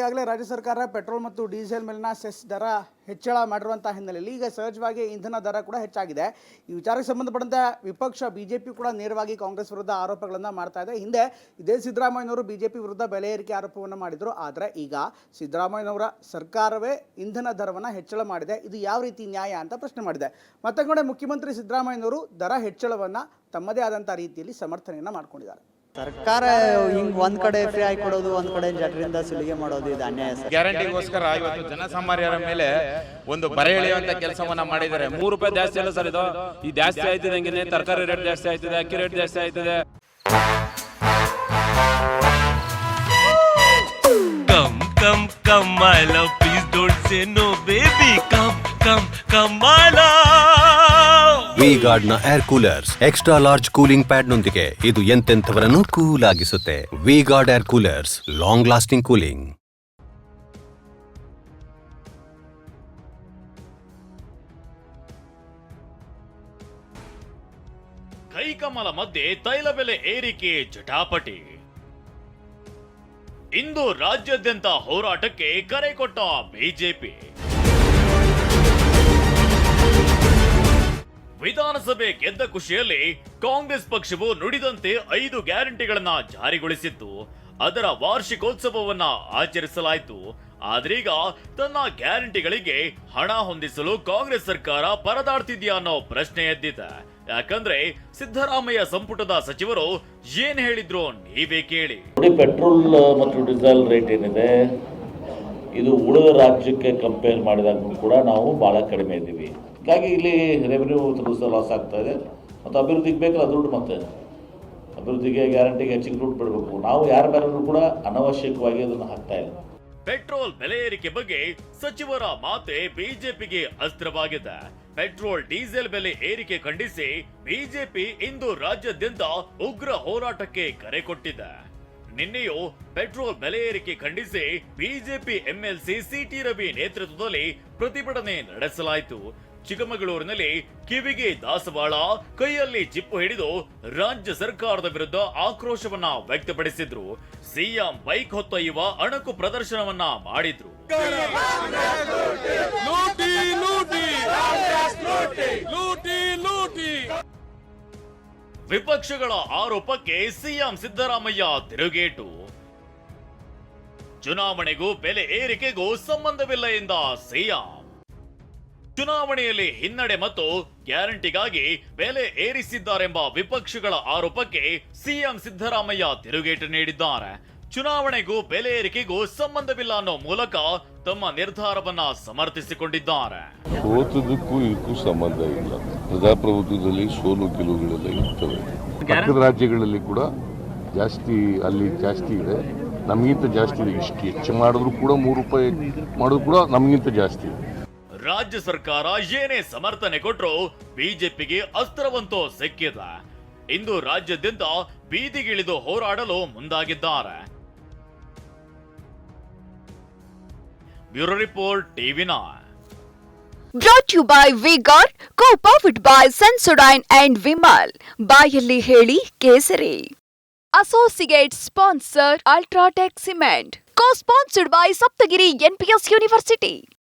ಈಗಾಗಲೇ ರಾಜ್ಯ ಸರ್ಕಾರ ಪೆಟ್ರೋಲ್ ಮತ್ತು ಡೀಸೆಲ್ ಮೇಲಿನ ಸೆಸ್ ದರ ಹೆಚ್ಚಳ ಮಾಡಿರುವಂಥ ಹಿನ್ನೆಲೆಯಲ್ಲಿ ಈಗ ಸಹಜವಾಗಿ ಇಂಧನ ದರ ಕೂಡ ಹೆಚ್ಚಾಗಿದೆ. ಈ ವಿಚಾರಕ್ಕೆ ಸಂಬಂಧಪಟ್ಟಂತೆ ವಿಪಕ್ಷ, ಬಿಜೆಪಿ ಕೂಡ ನೇರವಾಗಿ ಕಾಂಗ್ರೆಸ್ ವಿರುದ್ಧ ಆರೋಪಗಳನ್ನು ಮಾಡ್ತಾ ಇದೆ. ಹಿಂದೆ ಇದೇ ಸಿದ್ದರಾಮಯ್ಯನವರು ಬಿಜೆಪಿ ವಿರುದ್ಧ ಬೆಲೆ ಏರಿಕೆ ಆರೋಪವನ್ನು ಮಾಡಿದರು. ಆದರೆ ಈಗ ಸಿದ್ದರಾಮಯ್ಯನವರ ಸರ್ಕಾರವೇ ಇಂಧನ ದರವನ್ನು ಹೆಚ್ಚಳ ಮಾಡಿದೆ. ಇದು ಯಾವ ರೀತಿ ನ್ಯಾಯ ಅಂತ ಪ್ರಶ್ನೆ ಮಾಡಿದೆ. ಮತ್ತೊಂದು ಮುಖ್ಯಮಂತ್ರಿ ಸಿದ್ದರಾಮಯ್ಯನವರು ದರ ಹೆಚ್ಚಳವನ್ನು ತಮ್ಮದೇ ಆದಂಥ ರೀತಿಯಲ್ಲಿ ಸಮರ್ಥನೆಯನ್ನು ಮಾಡ್ಕೊಂಡಿದ್ದಾರೆ. ಸರ್ಕಾರ ಹಿಂಗ್ ಒಂದ್ ಕಡೆ ಫ್ರೀ ಆಗಿ ಕೊಡೋದು ಒಂದ್ ಕಡೆ ಜನರಿಂದ ಸುಲಿಗೆ ಮಾಡೋದು ಇದು ಅನ್ಯಾಯ ಸರ್. ಗ್ಯಾರಂಟಿಗೋಸ್ಕರ ಇವತ್ತು ಜನಸಾಮಾನ್ಯರ ಮೇಲೆ ಒಂದು ಬರೆ ಎಳೆಯುವಂತ ಕೆಲಸವನ್ನ ಮಾಡಿದ್ದಾರೆ. ಮೂರು ರೂಪಾಯಿ ಜಾಸ್ತಿ ಅಲ್ಲ ಸರ್ ಇದು? ಈ ಜಾಸ್ತಿ ಆಯ್ತಿದಂಗೆ ತರಕಾರಿ ರೇಟ್ ಜಾಸ್ತಿ ಆಯ್ತಿದೆ ಅಕ್ಕಿ ರೇಟ್ ಜಾಸ್ತಿ ಆಯ್ತಿದೆ. Come come come my love please don't say no baby come my love. V ನ air coolers extra large cooling pad ನೊಂದಿಗೆ ಇದು ಎಂತೆಂಥವರನ್ನು cool ಆಗಿಸುತ್ತೆ. V Guard air coolers long lasting cooling ಕೈಕಮಲ ಮಧ್ಯೆ ತೈಲ ಬೆಲೆ ಏರಿಕೆ ಜಟಾಪಟಿ. ಇಂದು ರಾಜ್ಯಾದ್ಯಂತ ಹೋರಾಟಕ್ಕೆ ಕರೆ ಕೊಟ್ಟ ಬಿಜೆಪಿ ವಿಧಾನಸಭೆ ಗೆದ್ದ ಖುಷಿಯಲ್ಲಿ ಕಾಂಗ್ರೆಸ್ ಪಕ್ಷವು ನುಡಿದಂತೆ ಐದು ಗ್ಯಾರಂಟಿಗಳನ್ನ ಜಾರಿಗೊಳಿಸಿತ್ತು. ಅದರ ವಾರ್ಷಿಕೋತ್ಸವವನ್ನ ಆಚರಿಸಲಾಯಿತು. ಆದ್ರೀಗ ತನ್ನ ಗ್ಯಾರಂಟಿಗಳಿಗೆ ಹಣ ಹೊಂದಿಸಲು ಕಾಂಗ್ರೆಸ್ ಸರ್ಕಾರ ಪರದಾಡ್ತಿದ್ಯಾ ಅನ್ನೋ ಪ್ರಶ್ನೆ ಎದ್ದಿದೆ. ಯಾಕಂದ್ರೆ ಸಿದ್ದರಾಮಯ್ಯ ಸಂಪುಟದ ಸಚಿವರು ಏನ್ ಹೇಳಿದ್ರು ನೀವೇ ಕೇಳಿ. ಪೆಟ್ರೋಲ್ ಮತ್ತು ಡೀಸೆಲ್ ರೇಟ್ ಏನಿದೆ ಇದು ಉಳಿದ ರಾಜ್ಯಕ್ಕೆ ಕಂಪೇರ್ ಮಾಡಿದಾಗ ಕೂಡ ನಾವು ಭಾಳ ಕಡಿಮೆ ಇದ್ದೀವಿ. ಹೀಗಾಗಿ ಇಲ್ಲಿ ರೆವೆನ್ಯೂ ತುಂಬ ಲಾಸ್ ಆಗ್ತಾ ಇದೆ. ಮತ್ತು ಅಭಿವೃದ್ಧಿಗೆ ಬೇಕಲ್ಲ ದುಡ್ಡು ಮತ್ತೆ. ಅಭಿವೃದ್ಧಿಗೆ ಗ್ಯಾರಂಟಿಗೆ ಹೆಚ್ಚಿಗೆ ದುಡ್ಡು ಬಿಡಬೇಕು. ನಾವು ಯಾರ ಮೇಲೂ ಕೂಡ ಅನವಶ್ಯಕವಾಗಿ ಅದನ್ನು ಹಾಕ್ತಾ ಇಲ್ಲ. ಪೆಟ್ರೋಲ್ ಬೆಲೆ ಏರಿಕೆ ಬಗ್ಗೆ ಸಚಿವರ ಮಾತೆ ಬಿಜೆಪಿಗೆ ಅಸ್ತ್ರವಾಗಿದೆ ಪೆಟ್ರೋಲ್, ಡೀಸೆಲ್ ಬೆಲೆ ಏರಿಕೆ ಖಂಡಿಸಿ ಬಿಜೆಪಿ ಇಂದು ರಾಜ್ಯಾದ್ಯಂತ ಉಗ್ರ ಹೋರಾಟಕ್ಕೆ ಕರೆ ಕೊಟ್ಟಿದೆ. ನಿನ್ನೆಯೂ ಪೆಟ್ರೋಲ್ ಬೆಲೆ ಏರಿಕೆ ಖಂಡಿಸಿ ಬಿಜೆಪಿ ಎಂಎಲ್ಸಿ ಸಿಟಿ ರವಿ ನೇತೃತ್ವದಲ್ಲಿ ಪ್ರತಿಭಟನೆ ನಡೆಸಲಾಯಿತು. ಚಿಕ್ಕಮಗಳೂರಿನಲ್ಲಿ ಕಿವಿಗೆ ದಾಸವಾಳ, ಕೈಯಲ್ಲಿ ಚಿಪ್ಪು ಹಿಡಿದು ರಾಜ್ಯ ಸರ್ಕಾರದ ವಿರುದ್ಧ ಆಕ್ರೋಶವನ್ನ ವ್ಯಕ್ತಪಡಿಸಿದ್ರು. ಸಿಎಂ ಬೈಕ್ ಹೊತ್ತೊಯ್ಯುವ ಅಣಕು ಪ್ರದರ್ಶನವನ್ನ ಮಾಡಿದ್ರು. ವಿಪಕ್ಷಗಳ ಆರೋಪಕ್ಕೆ ಸಿಎಂ ಸಿದ್ದರಾಮಯ್ಯ ತಿರುಗೇಟು. ಚುನಾವಣೆಗೂ ಬೆಲೆ ಏರಿಕೆಗೂ ಸಂಬಂಧವಿಲ್ಲ ಎಂದ ಸಿಎಂ. ಚುನಾವಣೆಯಲ್ಲಿ ಹಿನ್ನಡೆ ಮತ್ತು ಗ್ಯಾರಂಟಿಗಾಗಿ ಬೆಲೆ ಏರಿಸಿದ್ದಾರೆಂಬ ವಿಪಕ್ಷಗಳ ಆರೋಪಕ್ಕೆ ಸಿಎಂ ಸಿದ್ದರಾಮಯ್ಯ ತಿರುಗೇಟು ನೀಡಿದ್ದಾರೆ. ಚುನಾವಣೆಗೂ ಬೆಲೆ ಏರಿಕೆಗೂ ಸಂಬಂಧವಿಲ್ಲ ಅನ್ನೋ ಮೂಲಕ ತಮ್ಮ ನಿರ್ಧಾರವನ್ನ ಸಮರ್ಥಿಸಿಕೊಂಡಿದ್ದಾರೆ. ಸೋತದಕ್ಕೂ ಇದಕ್ಕೂ ಸಂಬಂಧ ಇಲ್ಲ. ಪ್ರಜಾಪ್ರಭುತ್ವದಲ್ಲಿ ಸೋಲು ಗೆಲುವುಗಳೆಲ್ಲ ಇರ್ತವೆ. ಪಕ್ಕದ ರಾಜ್ಯಗಳಲ್ಲಿ ಕೂಡ ಜಾಸ್ತಿ ಅಲ್ಲಿ ಜಾಸ್ತಿ ಇದೆ. ನಮಗಿಂತ ಜಾಸ್ತಿ ಇದೆ. ಇಷ್ಟು ಹೆಚ್ಚು ಮಾಡಿದ್ರು ಕೂಡ ಮೂರು ರೂಪಾಯಿ ಮಾಡಿದ್ರು ಕೂಡ ನಮಗಿಂತ ಜಾಸ್ತಿ ಇದೆ. ರಾಜ್ಯ ಸರ್ಕಾರ ಏನೇ ಸಮರ್ಥನೆ ಕೊಟ್ಟರು ಬಿಜೆಪಿಗೆ ಅಸ್ತ್ರವಂತೂ ಸಿಕ್ಕಿದೆ. ಇಂದು ರಾಜ್ಯಾದ್ಯಂತ ಬೀದಿಗಿಳಿದು ಹೋರಾಡಲು ಮುಂದಾಗಿದ್ದಾರೆ. Bureau report, TV brought you by Vigor co powered by Sensodyne and Vimal ಬಾಯಲ್ಲಿ ಹೇಳಿ ಕೇಸರಿ. Associate sponsor UltraTech cement co sponsored by Saptagiri NPS university